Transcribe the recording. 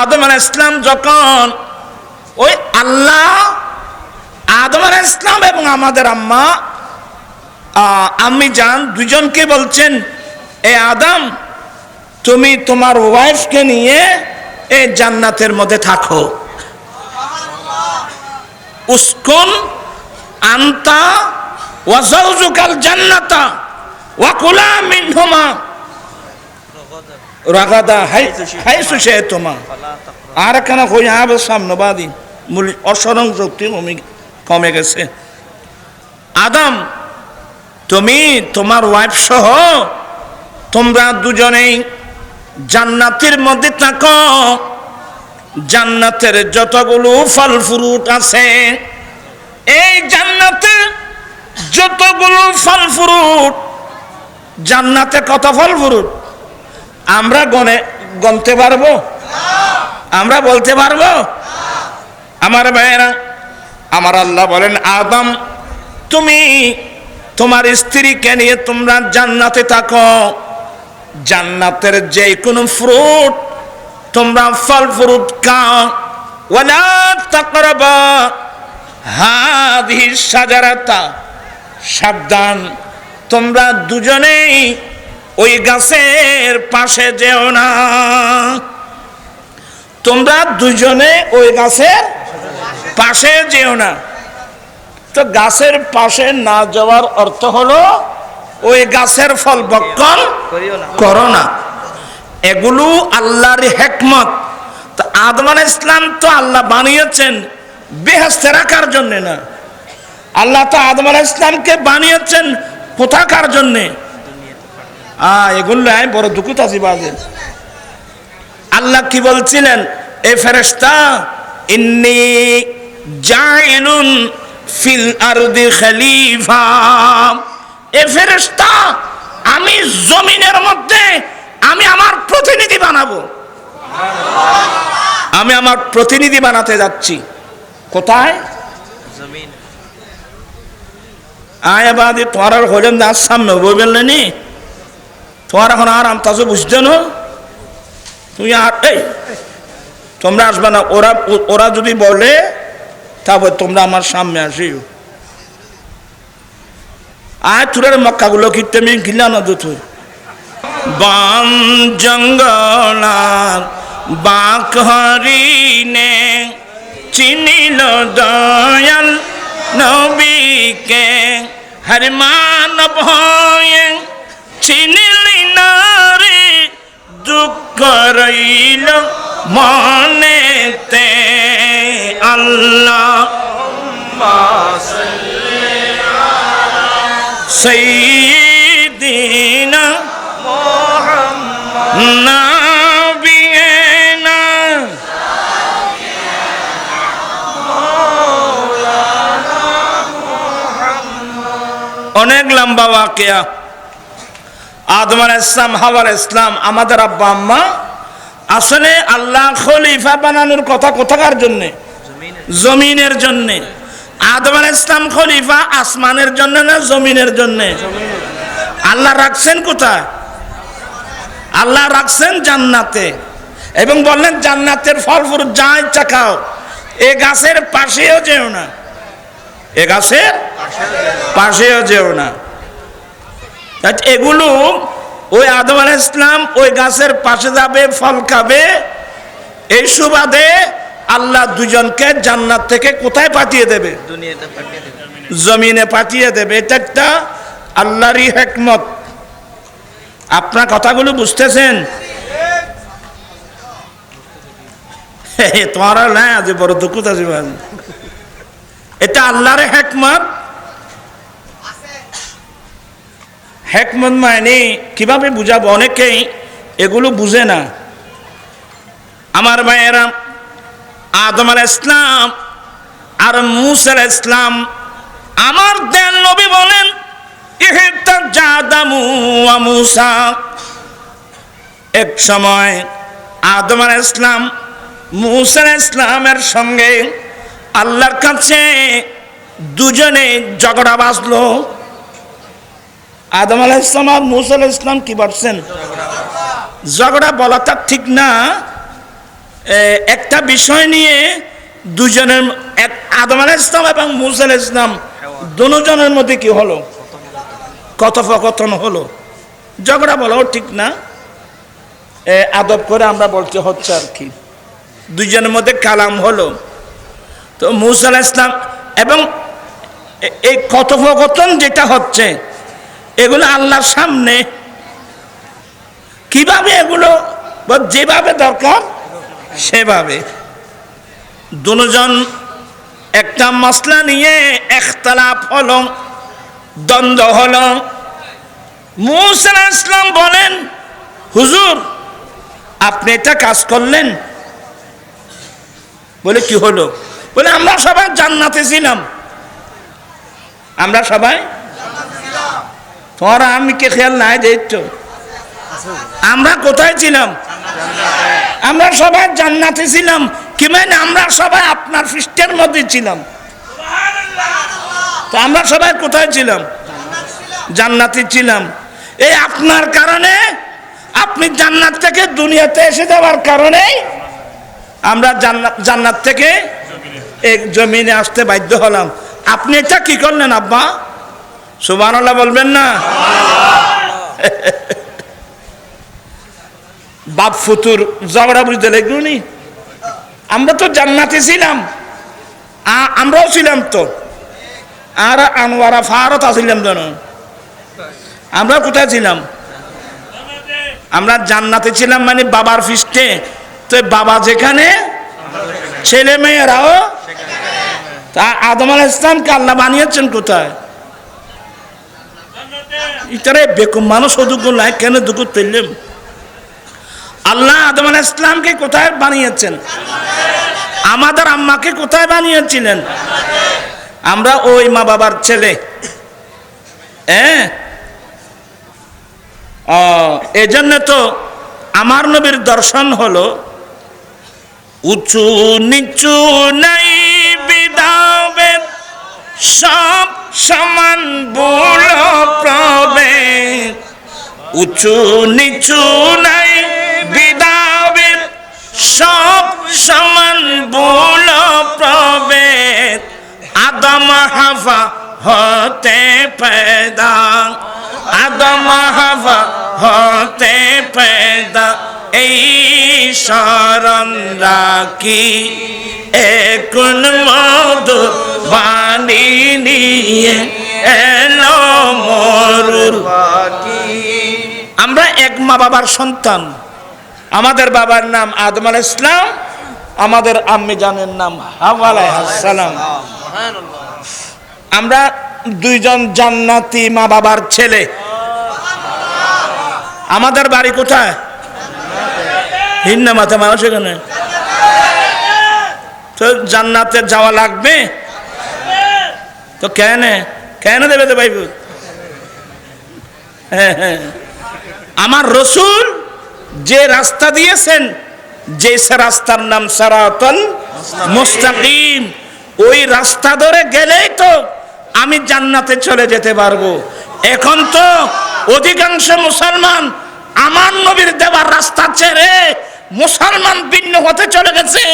আদম আলাহ ইসলাম যখন ওই আল্লাহ আদম আলাহ ইসলাম এবং আমাদের আম্মা আম্মি যান দুজনকে বলছেন, এ আদম, তুমি তোমার ওয়াইফকে নিয়ে এ জান্নাতের মধ্যে থাকো। উস্কুন আন্তা ওয়াজাউজুকাল জান্নাতা ওয়াকুলা মিনহুমা। রাগাদা, হাই সুশে তোমা। আর কেন হই হবে সামনেবাদী মূল অসরং শক্তি কমে গেছে। আদম, তুমি, তোমার ওয়াইফ সহ, তোমরা দুজনেই জান্নাতের মধ্যে থাকো। জান্নাতের যতগুলো ফল ফ্রুট আছে, এই জান্নাতে যতগুলো ফল ফ্রুট জান্নাতে কত ফল ফ্রুট আমরা গনে গনতে পারব? আমরা বলতে পারব? আমার ভাইয়েরা, আমার আল্লাহ বলেন, আদম, তুমি তোমার স্ত্রীকে নিয়ে তোমরা জান্নাতে থাকো। জান্নাতের যে কোনো ফ্রুট তোমরা ফল ফ্রুট খাও। ওয়ালা তাকরাবা হাদিহি সাজারাতা, সাবধান, তোমরা দুজনেই ওই গাছের পাশে যেও না। তোমরা দুজনে ওই গাছের পাশে যেও না। তো গাছের পাশে না যাওয়ার অর্থ হলো ওই গাছের ফল বক্ষণ করো না। এগুলো আল্লাহর হেকমত। তো আদম ইসলাম তো আল্লাহ বানিয়েছেন বেহেস্তে রাখার জন্যে না। আল্লাহ তো আদম আলাইহিস ইসলামকে বানিয়েছেন কোথাকার জন্যে। আ এগুলো আমি বড় দুঃখিত আছি বাজে আল্লাহ কি বলছিলেন? এ ফেরেশতা ইন্নি জাইলুন ফিল আরদি খলিফা। এ ফেরেশতা আমি জমিনের মধ্যে আমি আমার প্রতিনিধি বানাবো। আমি আমার প্রতিনিধি বানাতে যাচ্ছি। কোথায়? জমিন। আয় বাদি তোমার আর হলেন দাস সামনে বলবেন নি? তোমার এখন আর আমতাজে বুঝতে না? তুমি আর এই, তোমরা আসবে না, ওরা ওরা যদি বলে, তারপর তোমরা আমার সামনে আসিও। আয় তুরের মক্কাগুলো কিনতে আমি গিলা না দুটো বাম জঙ্গলার বাক হরিণে চিনিল দয়াল নবীকে। হর মানব হয়ে চিনিলি দুঃখ রইল মনেতে আল্লাহ সৈদিনা নাবিয়েনা অনেক লম্বা ওয়াকিয়া আদম ইসলাম হাওয়ার ইসলাম আমাদের আব্বা, আম্মা, আসলে আল্লাহ খলিফা বানানোর কথা কোথাকার জন্যে? জমিনের জন্যে। আদম ইসলাম খলিফা আসমানের জন্য না জমিনের জন্যে? আল্লাহ রাখছেন কোথায়? আল্লাহ রাখছেন জান্নাতে। এবং বললেন, জান্নাতের ফল ফুল যা ইচ্ছা খাও, এ গাছের পাশেও যেও না। এ গাছের পাশেও যেও না। এগুলো ওই আদম আলাহ ইসলাম ওই গাছের পাশে যাবে ফল খাবে। এই সুবাদে আল্লাহ দুজনকে জান্নাত থেকে কোথায় পাঠিয়ে দেবে? দুনিয়াতে পাঠিয়ে দেবে। জমিনে পাঠিয়ে দেবে। এটা একটা আল্লাহরই হেকমত। আপনার কথাগুলো বুঝতেছেন? তোমার না আজ বড় দুঃখ আছে এটা আল্লাহর হেকমত। হেকমত মানে কীভাবে বুঝাবো? অনেকেই এগুলো বুঝে না। আমার ভাইয়েরা আদম আল ইসলাম আর মুসার ইসলাম আমার দেন নবী বলেন এক সময় আদম ইসলাম মুসার ইসলামের সঙ্গে আল্লাহর কাছে দুজনে ঝগড়া বাজলো আদম আলাহ ইসলাম আর মুসা আলাহ ইসলাম কি বলছেন ঝগড়া বলাটা ঠিক না। একটা বিষয় নিয়ে দুজনের এক আদম আলাহ ইসলাম এবং মুসা আলাহ ইসলাম দুজনের মধ্যে কি হলো? কথোপকথন হলো। ঝগড়া বলাও ঠিক না। আদব করে আমরা বলতে হচ্ছে আর কি। দুজনের মধ্যে কালাম হলো। তো মুসা আলাহ ইসলাম এবং এই কথোপকথন যেটা হচ্ছে এগুলো আল্লাহর সামনে। কীভাবে এগুলো যেভাবে দরকার, সেভাবে। দুজন একটা মশলা নিয়ে একতলাপ হলো, দ্বন্দ্ব হলো। মুসা ইসলাম বলেন, হুজুর, আপনি এটা কাজ করলেন। বলে, কি হলো? বলে, আমরা সবাই জান্নাতে ছিলাম। আমরা সবাই তোমার আমি কে খেয়াল নাই দেখছ আমরা কোথায় ছিলাম? আমরা সবাই জান্নাতে ছিলাম। কি মানে আমরা সবাই আপনার পৃষ্ঠের মধ্যে ছিলাম? তো আমরা সবাই কোথায় ছিলাম? জান্নাতে ছিলাম। এই আপনার কারণে, আপনি জান্নাত থেকে দুনিয়াতে এসে যাওয়ার কারণে আমরা জান্নাত জান্নাত থেকে জমিনে আসতে বাধ্য হলাম। আপনি এটা কি করলেন আব্বা? সুবহানাল্লাহ বলবেন না? বাপ ফুতুর ঝগড়া বুঝতে লাগল নি? আমরা তো জান্নাতে ছিলাম। আমরাও ছিলাম তো। আর আনোয়ারা ফারত আসিলাম যেন। আমরা কোথায় ছিলাম? আমরা জান্নাতে ছিলাম মানে বাবার ফিস্টে। তো বাবা যেখানে, ছেলে মেয়েরাও। তা আদম আল ইসলামকে আল্লাহ বানিয়েছেন কোথায়? মানুষ অদুগ্য নাই, কেন দুঃখ আল্লাহ আদম ইসলামকে কোথায় বানিয়েছেন? আমাদের আম্মাকে কোথায় বানিয়েছিলেন? আমরা ওই মা বাবার ছেলে। হ্যাঁ এই জন্য তো আমার নবীর দর্শন হলো, উঁচু নিচু নাই বিদাবে সব সমান বল প্রবে। উঁচু নিচু নাই বিদাবের সব সমান বল প্রবেদ আদম হাফা হতে পেদা। আদম হাফা হতে পেদা। এই শরণ রাখি। এখন মধু বাণী নিয়ে এলো মরুর আমরা এক মা বাবার সন্তান। আমাদের বাবার নাম আদম আল ইসলাম আমাদের আম্মি জানের নাম হাওয়ালাম আমরা দুইজন জান্নাতি মা বাবার ছেলে। আমাদের বাড়ি কোথায়? হিন্না মাথা মানুষ এখানে। তো জান্নাতে যাওয়া লাগবে? তো কেন? কেন দেবে তো ভাইবু হ্যাঁ হ্যাঁ। আমার রসুল যে রাস্তা দিয়েছেন, যে রাস্তার নাম সারাতন মুস্তাকিম। ওই রাস্তা ধরে গেলেই তো আমি জান্নাতে চলে যেতে পারব। এখন তো অধিকাংশ মুসলমান আমার নবীর দেওয়ার রাস্তা ছেড়ে মুসলমান ভিন্ন হতে চলে গেছে।